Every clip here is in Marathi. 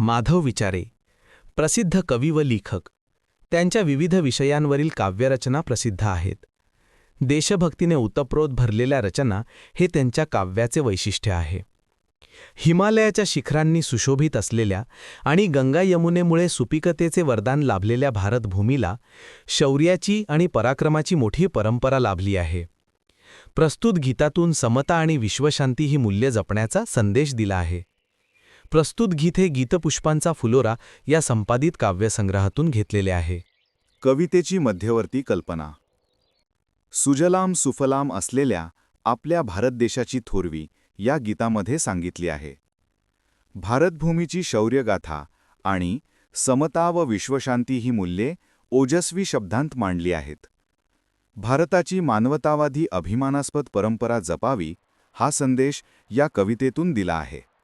माधव विचारे प्रसिद्ध कवी व लेखक. त्यांच्या विविध विषयांवरील काव्यरचना प्रसिद्ध आहेत. देशभक्तीने उतप्रोत भरलेल्या रचना हे त्यांच्या काव्याचे वैशिष्ट्य आहे. हिमालयाच्या शिखरांनी सुशोभित असलेल्या आणि गंगा यमुनेमुळे सुपिकतेचे वरदान लाभलेल्या भारतभूमीला शौर्याची आणि पराक्रमाची मोठी परंपरा लाभली आहे. प्रस्तुत गीतातून समता आणि विश्वशांती ही मूल्य जपण्याचा संदेश दिला आहे. प्रस्तुत गीत हे गीतपुष्पांचा फुलोरा या संपादित काव्यसंग्रहातून घेतलेले आहे. कवितेची मध्यवर्ती कल्पना. सुजलाम सुफलाम असलेल्या आपल्या भारत देशाची थोरवी या गीतामध्ये सांगितली आहे. भारतभूमीची शौर्यगाथा आणि समता व विश्वशांती ही मूल्ये ओजस्वी शब्दांत मांडली आहेत. भारताची मानवतावादी अभिमानास्पद परंपरा जपावी हा संदेश या कवितेतून दिला आहे.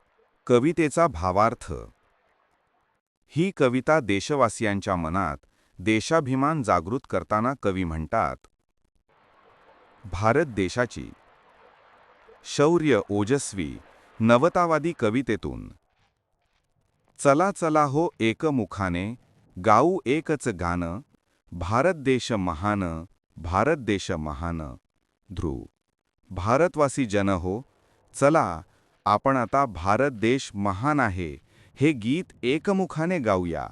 कवितेचा भावार्थ. ही कविता देशवासियांच्या मनात देशाभिमान जागृत करताना कवी म्हणतात भारत देशाची शौर्य ओजस्वी नवतावादी कवितेतून. चला चला हो एकमुखाने गाऊ एकच गाणं भारत देश महान भारत देश महान ध्रुव भारतवासी जन हो चला आपण आता भारत देश महान आहे हे गीत एकमुखाने गाऊया.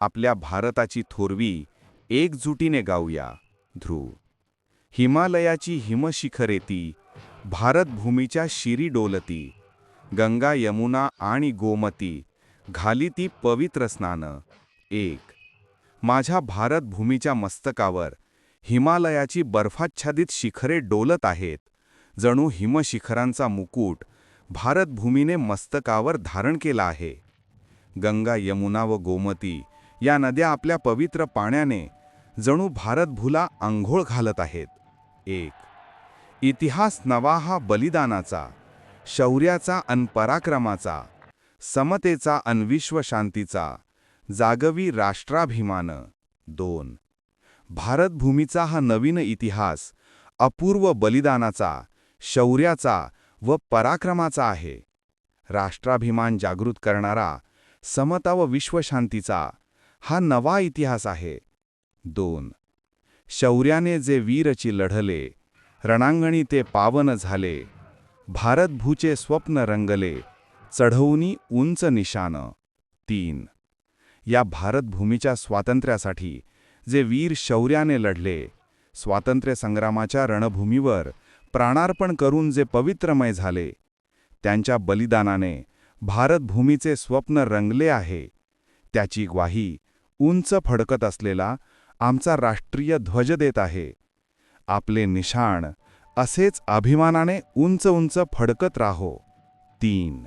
आपल्या भारताची थोरवी एकजुटीने गाऊया. ध्रुव हिमालयाची हिमशिखरेती भारतभूमीच्या शिरी डोलती. गंगा यमुना आणि गोमती घाली ती पवित्र स्नानं. एक. माझ्या भारतभूमीच्या मस्तकावर हिमालयाची बर्फाच्छादित शिखरे डोलत आहेत. जणू हिमशिखरांचा मुकुट भारतभूमीने मस्तकावर धारण केला आहे. गंगा यमुना व गोमती या नद्या आपल्या पवित्र पाण्याने जणू भारतभूला आंघोळ घालत आहेत. एक इतिहास नवा हा बलिदानाचा शौर्याचा अन पराक्रमाचा समतेचा अनविश्व शांतीचा जागवी राष्ट्राभिमान. दोन भारतभूमीचा हा नवीन इतिहास अपूर्व बलिदानाचा शौर्याचा व पराक्रमाचा आहे. राष्ट्राभिमान जागृत करणारा समता व विश्वशांतीचा हा नवा इतिहास आहे. दोन. शौर्याने जे वीरची लढले रणांगणी ते पावन झाले भारतभूचे स्वप्न रंगले चढवूनी उंच निशान तीन. या भारतभूमीच्या स्वातंत्र्यासाठी जे वीर शौर्याने लढले स्वातंत्र्य संग्रामाच्या रणभूमीवर प्राणार्पण करून जे पवित्रमय झाले त्यांच्या बलिदानाने भारतभूमीचे स्वप्न रंगले आहे. त्याची ग्वाही उंच फडकत असलेला आमचा राष्ट्रीय ध्वज देत आहे. आपले निशाण असेच अभिमानाने उंच उंच फडकत राहो. तीन